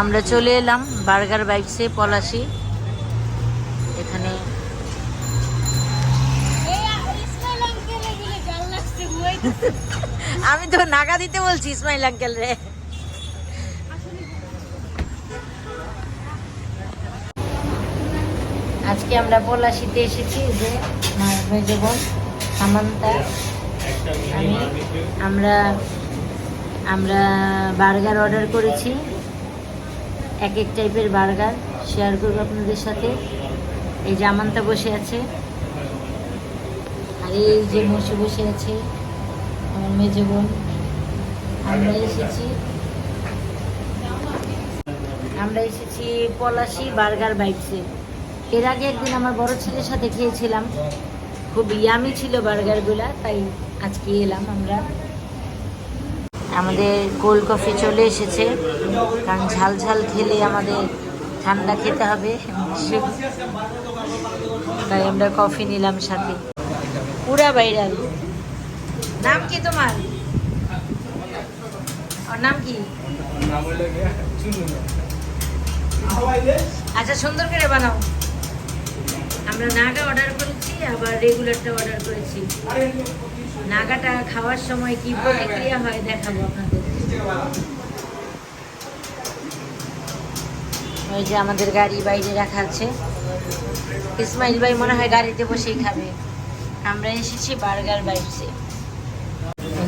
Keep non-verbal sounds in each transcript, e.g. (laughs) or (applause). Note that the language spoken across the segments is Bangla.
আমরা চলে এলাম বার্গার বাইকসে পলাশি। এখানে (laughs) আমি তো নাগা দিতে বলছি ইসমাইল আঙ্কেল রে। আজকে আমরা পলাশিতে এসেছি যে আমার মেজ সামান্তা। আমি আমরা আমরা বার্গার অর্ডার করেছি। এক এক টাইপের বার্গার শেয়ার করব আপনাদের সাথে। এই আমান্তা বসে আছে। আর এই যে মসে বসে আছে, আমার মেজ বোন। আমরা এসেছি। আমরা এসেছি পলাশি বার্গার বাইকসে এর আগে একদিন আমার বড় ছেলের সাথে খেয়েছিলাম। খুব ইয়ামি ছিল বার্গারগুলা তাই আজকে এলাম আমরা। আমাদের কোল্ড কফি চলে এসেছে। কারণ ঝাল ঝাল খেলে আমাদের ঠান্ডা খেতে হবে তাই আমরা কফি নিলাম সাথে। পুরা ভাইরাল। নাম কি তোমার? নাম কি? আচ্ছা সুন্দর করে বানাও। আমরা নাগা অর্ডার করেছি, আবার রেগুলারটা অর্ডার করেছি। নাগাটা খাওয়ার সময় কি প্রতিক্রিয়া হয় দেখাবো আপনাদের। ওই যে আমাদের গাড়ি বাইরে রাখা আছে। ইসমাইল ভাই মনে হয় গাড়িতে বসেই খাবে। আমরা এসেছি বার্গার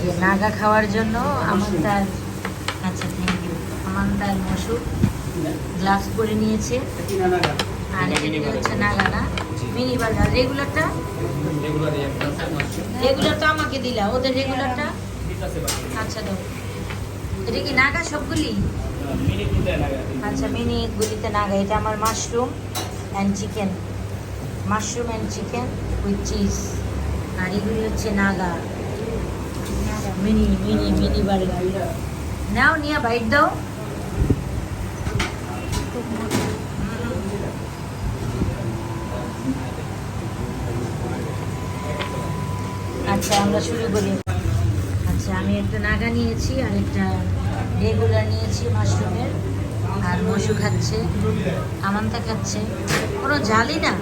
যে নাগা খাওয়ার জন্য আমার তার আচ্ছা থ্যাংক ইউ আমার তার মসুর গ্লাস করে নিয়েছে। আর এটা হচ্ছে নাগা না মিনি বার্গার রেগুলারটা রেগুলার তো আমাকে দিলা ওদের রেগুলারটা আচ্ছা দাও। এটা কি নাগা সবগুলি? আচ্ছা মিনি গুলিতে নাগা এটা আমার mushroom and chicken mushroom and chicken with cheese আর এগুলি হচ্ছে Naga. Mini mini mini burger. নাও নিয়ে বাইট দাও। আচ্ছা আমরা শুরু করি। আচ্ছা আমি একটা নাগা নিয়েছি, আর একটা রেগুলার নিয়েছি মাশরুমের আর মসু খাচ্ছে, আমান্তা খাচ্ছে। কোনো ঝালই না।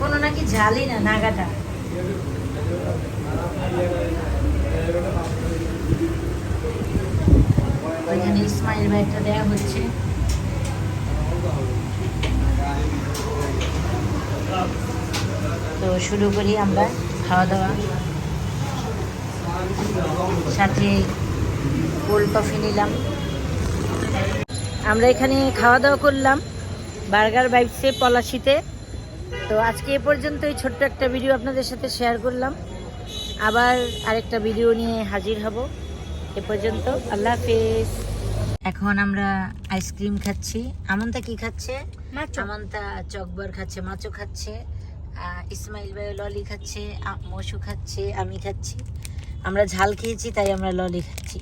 কোনো নাকি ঝালই না নাগাটা। ওইখানে ইসমাইল ভাইটা দেওয়া হচ্ছে। শুরু করি আমরা খাওয়া দাওয়া সাথে কোল্ড কফি নিলাম। আমরা এখানে খাওয়া দাওয়া করলাম বার্গার বাইপসে পলাশিতে। তো আজকে এ পর্যন্ত এই ছোট্ট একটা ভিডিও আপনাদের সাথে শেয়ার করলাম। আবার আরেকটা ভিডিও নিয়ে হাজির হব। এ পর্যন্ত আল্লাহ হাফেজ। এখন আমরা আইসক্রিম খাচ্ছি। আমন্তা কি খাচ্ছে? আমন্তা চকবার খাচ্ছে মাছও খাচ্ছে। ইসমাইল ভাই ললি খাচ্ছে মশু খাচ্ছে, আমি খাচ্ছি। আমরা ঝাল খেয়েছি, তাই আমরা ললি খাচ্ছি